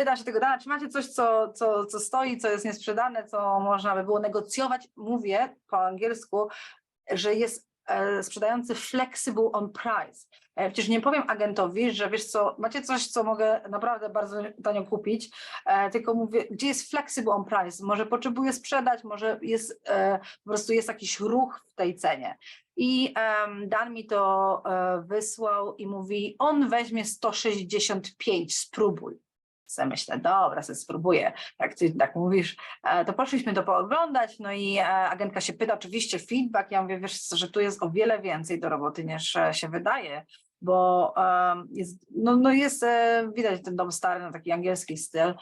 pyta się tego dana, czy macie coś, co, co, co stoi, co jest niesprzedane, co można by było negocjować. Mówię po angielsku, że jest e, sprzedający flexible on price. E, Przecież nie powiem agentowi, że wiesz co, macie coś, co mogę naprawdę bardzo tanio kupić, e, tylko mówię, gdzie jest flexible on price? Może potrzebuję sprzedać, może jest po prostu jest jakiś ruch w tej cenie. I Dan mi to wysłał i mówi, on weźmie 165, spróbuj. Se myślę, dobra, se spróbuję. Jak ty tak mówisz, e, to poszliśmy to pooglądać, no i e, agentka się pyta, oczywiście feedback, ja mówię, wiesz, że tu jest o wiele więcej do roboty niż e, się wydaje, bo jest, no, no jest, e, widać ten dom stary, no taki angielski styl,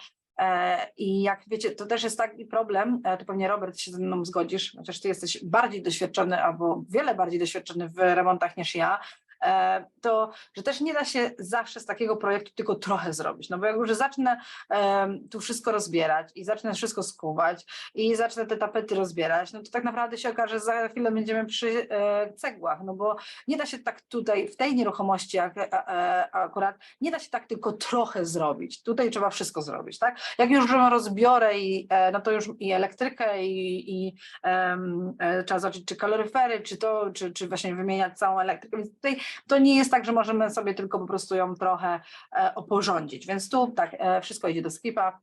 I jak wiecie, to też jest taki problem, e, tu pewnie Robert się ze mną zgodzisz, chociaż ty jesteś bardziej doświadczony albo wiele bardziej doświadczony w remontach niż ja, to że też nie da się zawsze z takiego projektu tylko trochę zrobić. No bo jak już zacznę tu wszystko rozbierać i zacznę wszystko skuwać i zacznę te tapety rozbierać, no to tak naprawdę się okaże, że za chwilę będziemy przy e, cegłach, no bo nie da się tak tutaj w tej nieruchomości e, e, akurat, nie da się tak tylko trochę zrobić. Tutaj trzeba wszystko zrobić, tak? Jak już rozbiorę i e, no to już i elektrykę i, i e, trzeba zobaczyć czy kaloryfery, czy to, czy, czy właśnie wymieniać całą elektrykę, więc tutaj to nie jest tak, że możemy sobie tylko po prostu ją trochę e, oporządzić, więc tu tak, e, wszystko idzie do skipa.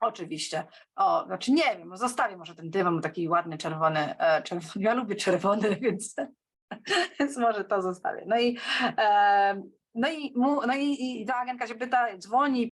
Oczywiście. O, znaczy nie wiem, zostawię może ten dywan, taki ładny, czerwony, e, czerwony. Ja lubię czerwony, więc, więc może to zostawię. No i, no i, no i, i ta agentka się pyta, dzwoni,